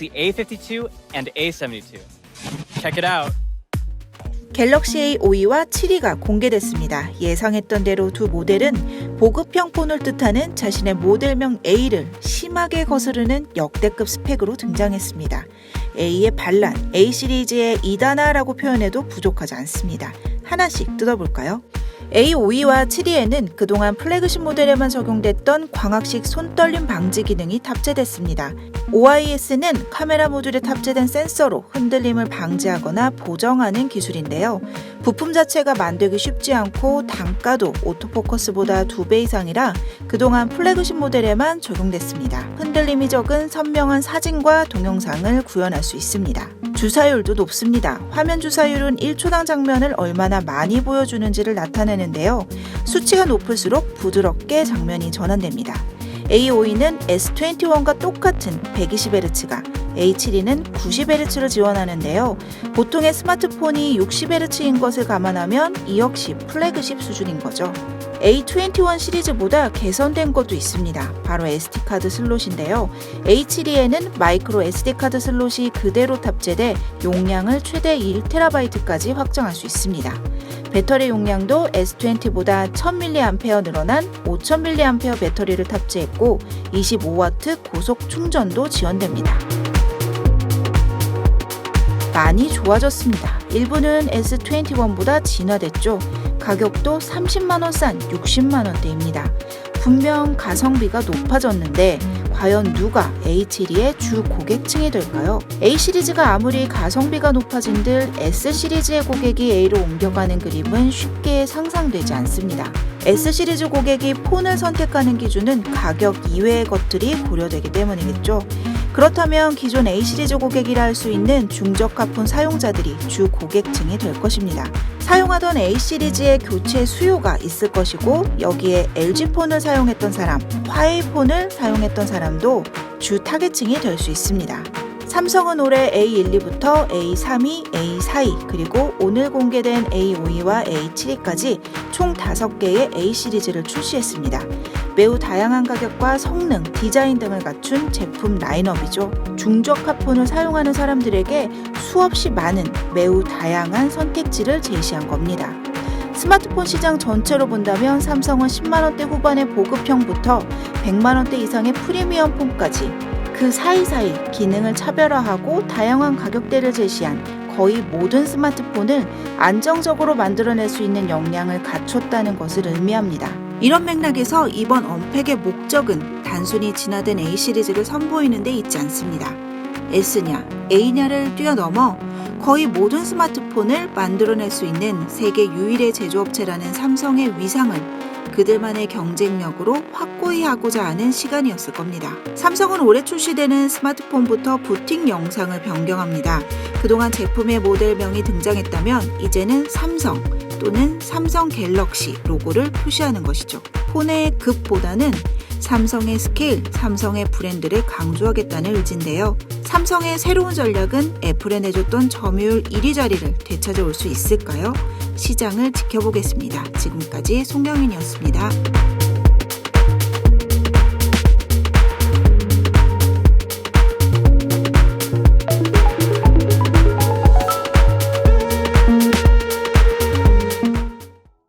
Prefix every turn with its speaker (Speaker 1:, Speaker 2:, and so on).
Speaker 1: Galaxy A52 and A72. Check it out.
Speaker 2: 갤럭시 A 5위와 7위가 공개됐습니다. 예상했던 대로 두 모델은 보급형 폰을 뜻하는 자신의 모델명 A를 심하게 거스르는 역대급 스펙으로 등장했습니다. A의 반란, A 시리즈의 이단아라고 표현해도 부족하지 않습니다. 하나씩 뜯어볼까요? A 5위와 7위에는 그동안 플래그십 모델에만 적용됐던 광학식 손떨림 방지 기능이 탑재됐습니다. OIS는 카메라 모듈에 탑재된 센서로 흔들림을 방지하거나 보정하는 기술인데요. 부품 자체가 만들기 쉽지 않고 단가도 오토포커스보다 2배 이상이라 그동안 플래그십 모델에만 적용됐습니다. 흔들림이 적은 선명한 사진과 동영상을 구현할 수 있습니다. 주사율도 높습니다. 화면 주사율은 1초당 장면을 얼마나 많이 보여주는지를 나타내는데요. 수치가 높을수록 부드럽게 장면이 전환됩니다. A52는 S21과 똑같은 120Hz가 A72는 90Hz를 지원하는데요. 보통의 스마트폰이 60Hz인 것을 감안하면 이 역시 플래그십 수준인 거죠. A21 시리즈보다 개선된 것도 있습니다. 바로 SD카드 슬롯인데요. A72에는 마이크로 SD카드 슬롯이 그대로 탑재돼 용량을 최대 1TB까지 확장할 수 있습니다. 배터리 용량도 S20보다 1000mAh 늘어난 5000mAh 배터리를 탑재했고 25W 고속 충전도 지원됩니다. 많이 좋아졌습니다. 일부는 S21보다 진화됐죠. 가격도 30만원 싼 60만원대입니다. 분명 가성비가 높아졌는데 과연 누가 A7의 주 고객층이 될까요? A 시리즈가 아무리 가성비가 높아진들 S 시리즈의 고객이 A로 옮겨가는 그림은 쉽게 상상되지 않습니다. S 시리즈 고객이 폰을 선택하는 기준은 가격 이외의 것들이 고려되기 때문이겠죠. 그렇다면 기존 A 시리즈 고객이라 할 수 있는 중저가 폰 사용자들이 주 고객층이 될 것입니다. 사용하던 A 시리즈의 교체 수요가 있을 것이고 여기에 LG 폰을 사용했던 사람, 화웨이 폰을 사용했던 사람 도 주 타겟층이 될 수 있습니다. 삼성은 올해 A12부터 A32, A42 그리고 오늘 공개된 A52와 A72까지 총 5개의 A 시리즈를 출시했습니다. 매우 다양한 가격과 성능, 디자인 등을 갖춘 제품 라인업이죠. 중저가 폰을 사용하는 사람들에게 수없이 많은 매우 다양한 선택지를 제시한 겁니다. 스마트폰 시장 전체로 본다면 삼성은 10만원대 후반의 보급형부터 100만원대 이상의 프리미엄 폰까지 그 사이사이 기능을 차별화하고 다양한 가격대를 제시한 거의 모든 스마트폰을 안정적으로 만들어낼 수 있는 역량을 갖췄다는 것을 의미합니다. 이런 맥락에서 이번 언팩의 목적은 단순히 진화된 A 시리즈를 선보이는 데 있지 않습니다. S냐, A냐를 뛰어넘어 거의 모든 스마트폰을 만들어낼 수 있는 세계 유일의 제조업체라는 삼성의 위상을 그들만의 경쟁력으로 확고히 하고자 하는 시간이었을 겁니다. 삼성은 올해 출시되는 스마트폰부터 부팅 영상을 변경합니다. 그동안 제품의 모델명이 등장했다면 이제는 삼성 또는 삼성 갤럭시 로고를 표시하는 것이죠. 폰의 급보다는 삼성의 스케일, 삼성의 브랜드를 강조하겠다는 의지인데요. 삼성의 새로운 전략은 애플에 내줬던 점유율 1위 자리를 되찾아올 수 있을까요? 시장을 지켜보겠습니다. 지금까지 송영인이었습니다.